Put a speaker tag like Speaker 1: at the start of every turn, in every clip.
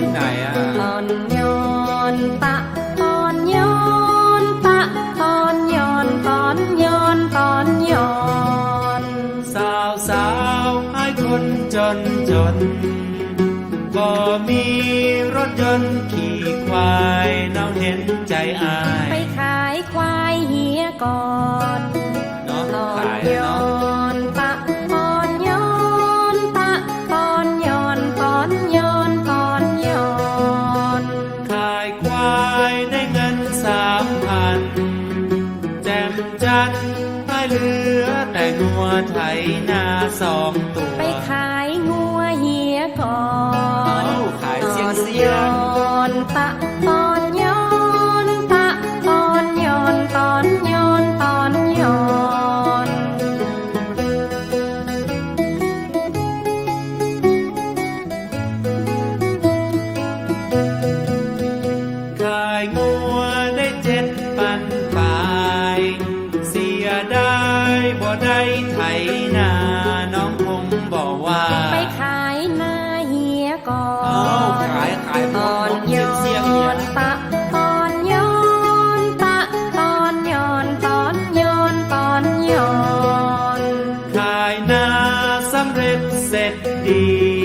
Speaker 1: ที่ไหนอะ
Speaker 2: อ่อนโยนปะอ่อนโยนปะอ่อนโยนอ่อนโยนอ่อนโยน
Speaker 1: สาวสาวให้คนจนจนก็มีรถยนต์ขี่ควายน้องเห็นใจอาย
Speaker 2: ไปขายควายเฮียก่อน
Speaker 1: สอง hundred percent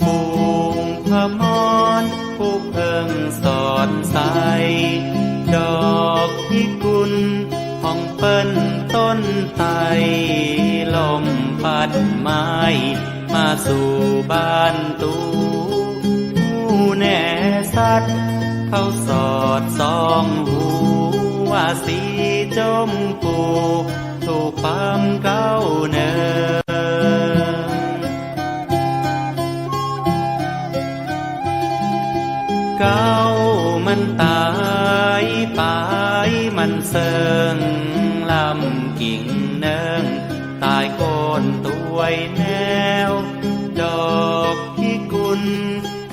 Speaker 1: ฟูงพมอนผู้เพิ่งสอนใสดอกพิกุลห้องเปิ้นต้นไทรลมปัดไม้มาสู่บ้านตูผู้แน่สัตว์เขาสอดซองหูว่าสีจมปู สู่ความก้าเนินก้ามันตายไปมันเสิงลำกิ่งเนิงตายโคนตัวแนว ดอกที่กุล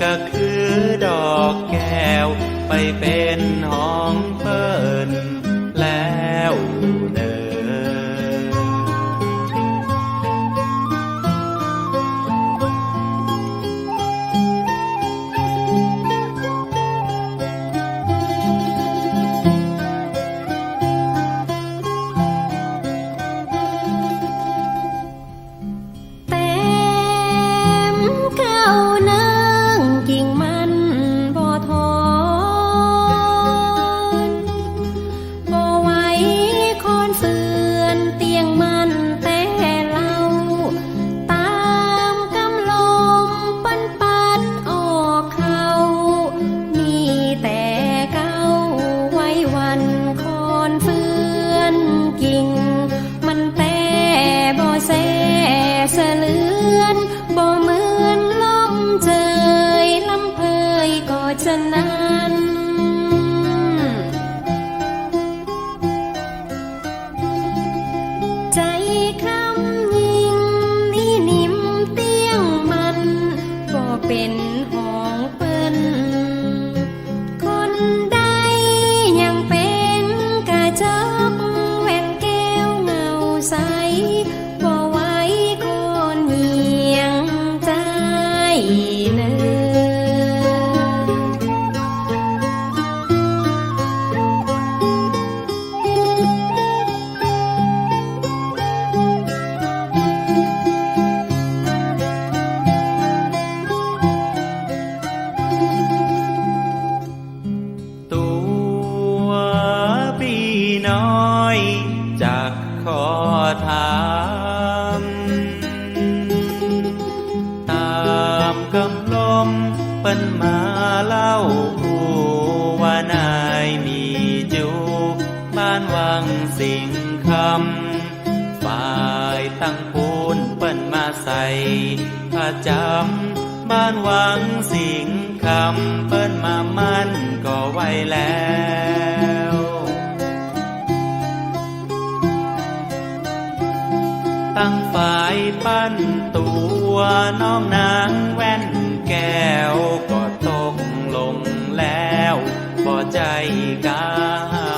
Speaker 1: ก็คือดอกแก้วไปเป็นห้องเปิ้น
Speaker 2: พระจำ
Speaker 1: บ้านหวังสิงคำเปิ้นมามั่นก็ไว้แล้วตั้งฝ่ายปั้นตัวน้องนางแว่นแก้วก็ตกลงแล้วบ่ใจกาหา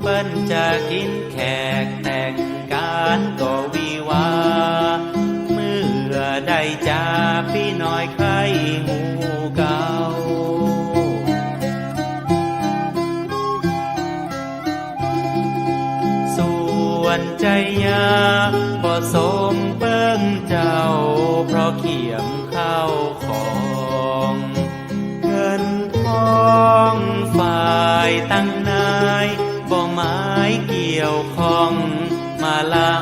Speaker 1: เปิ้นจะกิน สมเปิ้งเจ้า เพราะเขียมข้าของเงินทองฝ่ายตั้งนายบ่หมายเกี่ยวข้องมาละ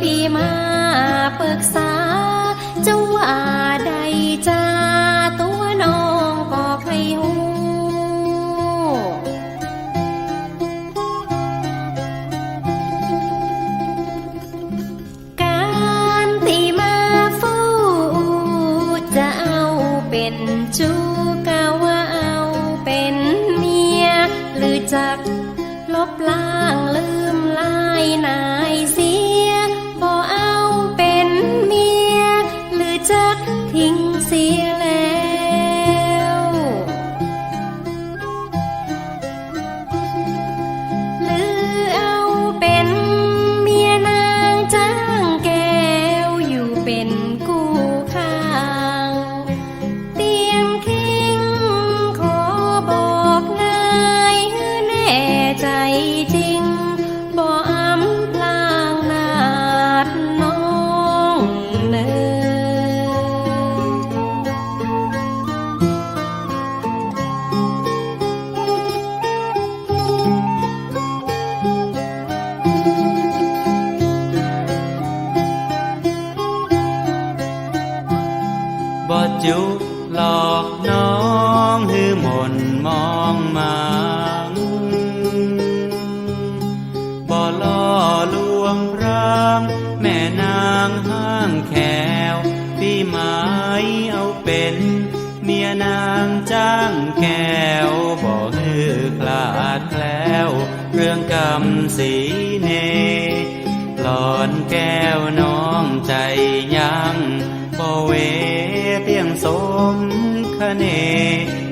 Speaker 2: พี่มาปรึกษา นางห้างแข
Speaker 1: วพี่หมายเอาเป็น เมียนางจ้างแก้วบ่ฮือคลาดแคล้วเรื่องกรรมสีเนหลอนแก้วน้องใจยังบ่เวเตียงสมคเน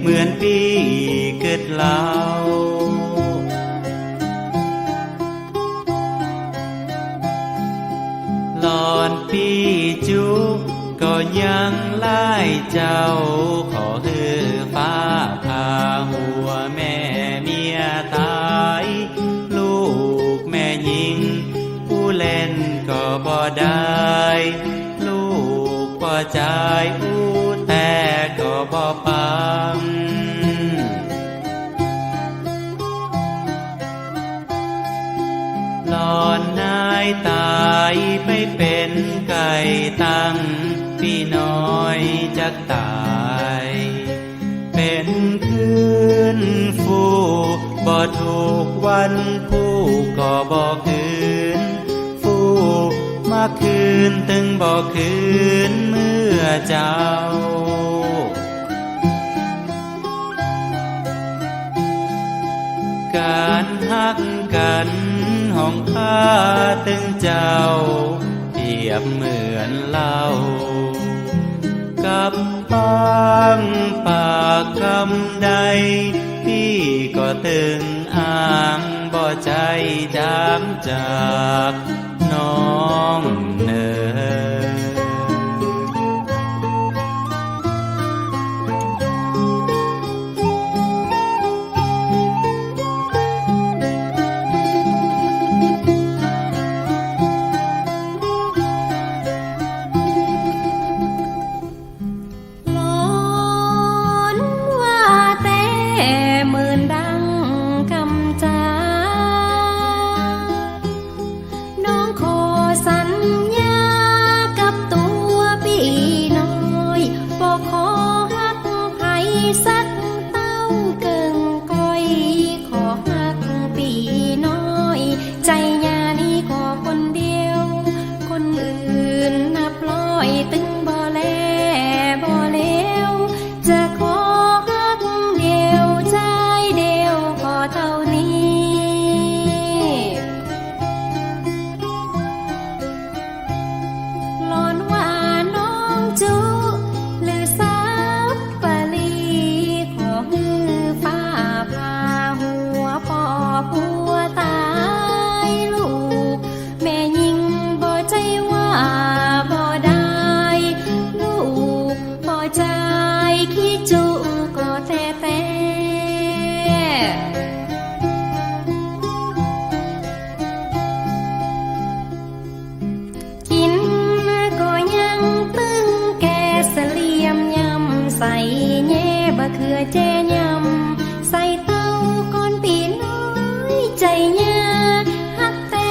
Speaker 1: เหมือนปีเกิดเล่า เจ้า ขอฮือฟ้าพาหัวแม่เมียตาย ลูกแม่ยิง ผู้เล่นก็บ่ได้ ลูกบ่ใจายผู้แต่ก็บ่ปังหลอนนายตายไปเป็นไก่ตั้ง พี่น้อยจะตาย เป็นคืนฟูบ่ถูกวันผู้ก็บ่คืน ฟูมาคืนตึงบ่คืนเมื่อเจ้าการฮักกันห้องข้าตึงเจ้าเปรียบเหมือนเล้า บปางปากคำใด พี่ก็ตึงอ้างบ่
Speaker 2: ใจจางจากน้องเนอ
Speaker 3: ใส่แง่บะเขือแจยำใส่เต้าก้อนปีน้อยใจยาฮักแต่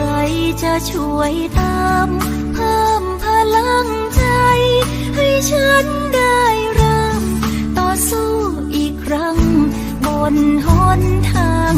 Speaker 4: ใครจะช่วยทำเพิ่มพลังใจ ให้ฉันได้เริ่มต่อสู้อีกครั้ง บนหนทาง